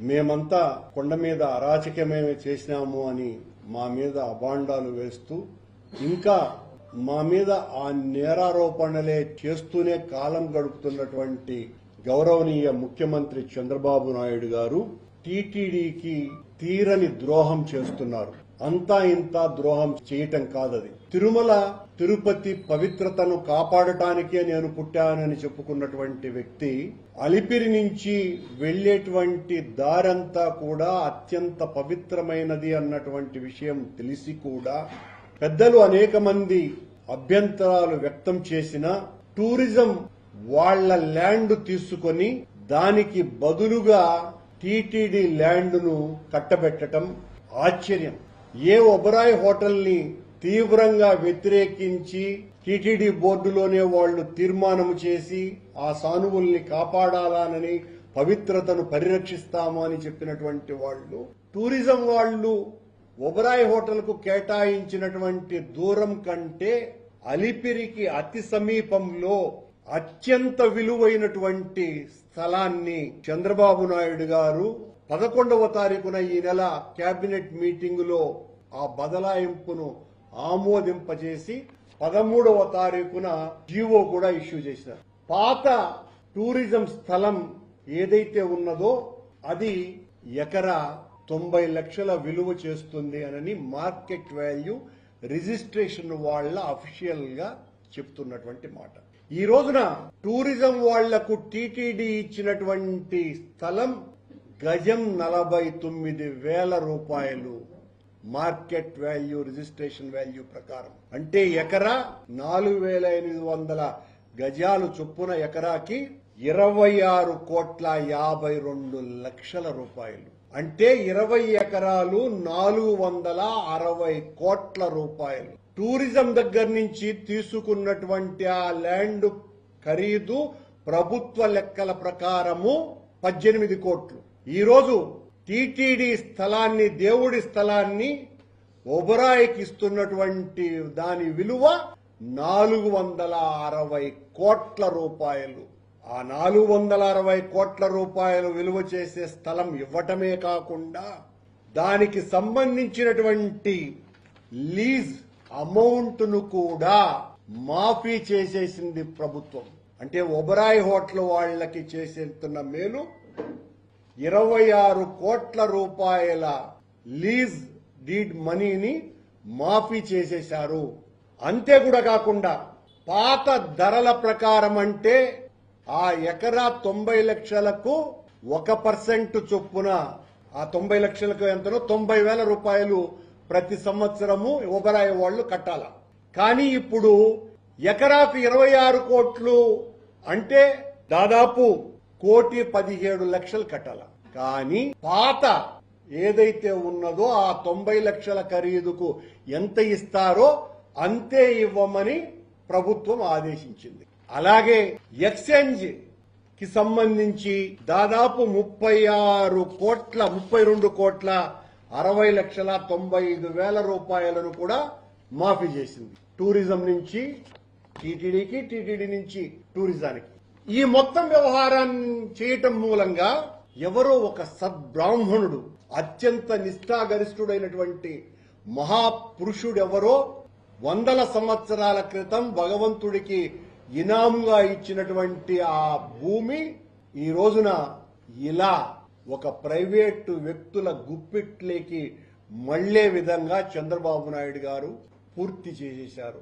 మేమంతా కొండ మీద అరాచకమేమే చేసినాము అని మా మీద అబాండాలు వేస్తూ ఇంకా మా మీద ఆ నేరారోపణలే చేస్తూనే కాలం గడుపుతున్నటువంటి గౌరవనీయ ముఖ్యమంత్రి చంద్రబాబు నాయుడు గారు టీటీడీకి తీరని ద్రోహం చేస్తున్నారు. అంతా ఇంత ద్రోహం చేయటం కాదది. తిరుమల తిరుపతి పవిత్రతను కాపాడటానికే నేను పుట్టానని చెప్పుకున్నటువంటి వ్యక్తి అలిపిరి నుంచి వెళ్ళేటువంటి దారంతా కూడా అత్యంత పవిత్రమైనది అన్నటువంటి విషయం తెలిసి కూడా పెద్దలు అనేక మంది అభ్యంతరాలు వ్యక్తం చేసిన టూరిజం వాళ్ళ ల్యాండ్ తీసుకొని దానికి బదులుగా టీటీడీ ల్యాండ్ను కట్టబెట్టడం ఆశ్చర్యం. ఏ ఒబరాయ్ హోటల్ని తీవ్రంగా వ్యతిరేకించి టీటీడీ బోర్డులోనే వాళ్ళు తీర్మానం చేసి ఆ సానువుల్ని కాపాడాలనని పవిత్రతను పరిరక్షిస్తాము అని చెప్పినటువంటి వాళ్ళు టూరిజం వాళ్ళు ఒబరాయ్ హోటల్కు కేటాయించినటువంటి దూరం కంటే అలిపిరికి అతి సమీపంలో అత్యంత విలువైనటువంటి స్థలాన్ని చంద్రబాబు నాయుడు గారు పదకొండవ తారీఖున ఈ నెల కేబినెట్ మీటింగులో ఆ బదలాయింపును ఆమోదింపజేసి పదమూడవ తారీఖున జీవో కూడా ఇష్యూ చేశారు పాత టూరిజం స్థలం ఏదైతే ఉన్నదో అది ఎకరా తొంభై లక్షల విలువ చేస్తుంది అనని మార్కెట్ వాల్యూ రిజిస్ట్రేషన్ వాళ్ళ అఫీషియల్గా చెప్తున్నటువంటి మాట. ఈ రోజున టూరిజం వాళ్ళకు టీటీడీ ఇచ్చినటువంటి స్థలం గజం నలభై తొమ్మిది వేల రూపాయలు మార్కెట్ వాల్యూ రిజిస్ట్రేషన్ వాల్యూ ప్రకారం. అంటే ఎకరా నాలుగు వేల ఎనిమిది వందల గజాలు చొప్పున ఎకరాకి ఇరవై ఆరు కోట్ల యాభై రెండు లక్షల రూపాయలు. అంటే ఇరవై ఎకరాలు నాలుగు వందల అరవై కోట్ల రూపాయలు. టూరిజం దగ్గర నుంచి తీసుకున్నటువంటి ఆ ల్యాండ్ ఖరీదు ప్రభుత్వ లెక్కల ప్రకారము పద్దెనిమిది కోట్లు. ఈరోజు టీటీడీ స్థలాన్ని దేవుడి స్థలాన్ని ఒబరాయికి ఇస్తున్నటువంటి దాని విలువ నాలుగు వందల అరవై కోట్ల రూపాయలు. ఆ నాలుగు వందల అరవై కోట్ల రూపాయలు విలువ చేసే స్థలం ఇవ్వటమే కాకుండా దానికి సంబంధించినటువంటి లీజ్ అమౌంట్ను కూడా మాఫీ చేసేసింది ప్రభుత్వం. అంటే ఒబరాయ్ హోటల్ వాళ్ళకి చేసేస్తున్న మేలు ఇరవై ఆరు కోట్ల రూపాయల లీజ్ డీడ్ మనీని మాఫీ చేసేశారు. అంతే కూడా కాకుండా పాత ధరల ప్రకారం అంటే ఆ ఎకరా తొంభై లక్షలకు ఒక పర్సెంట్ చొప్పున ఆ తొంభై లక్షలకు ఎంతనో తొంభై వేల రూపాయలు ప్రతి సంవత్సరము ఒబరాయి వాళ్ళు కట్టాల. కానీ ఇప్పుడు ఎకరాకు ఇరవై ఆరు కోట్లు అంటే దాదాపు కోటి పదిహేడు లక్షలు కట్టాల. కానీ పాత ఏదైతే ఉన్నదో ఆ తొంభై లక్షల ఖరీదుకు ఎంత ఇస్తారో అంతే ఇవ్వమని ప్రభుత్వం ఆదేశించింది. అలాగే ఎక్స్చేంజ్కి సంబంధించి దాదాపు ముప్పై ఆరు కోట్ల ముప్పై రెండు కోట్ల అరవై లక్షల తొంభై ఐదు వేల రూపాయలను కూడా మాఫీ చేసింది. టూరిజం నుంచి టీటీడీకి టీటీడీ నుంచి టూరిజానికి. ఈ మొత్తం వ్యవహారాన్ని చేయటం మూలంగా ఎవరో ఒక సద్బ్రాహ్మణుడు అత్యంత నిష్ఠాగరిష్ఠుడైనటువంటి మహాపురుషుడెవరో వందల సంవత్సరాల క్రితం భగవంతుడికి ఇనాముగా ఇచ్చినటువంటి ఆ భూమి ఈ రోజున ఇలా ఒక ప్రైవేటు వ్యక్తుల గుప్పిట్లేకి మళ్ళే విధంగా చంద్రబాబు నాయుడు గారు పూర్తి చేసేశారు.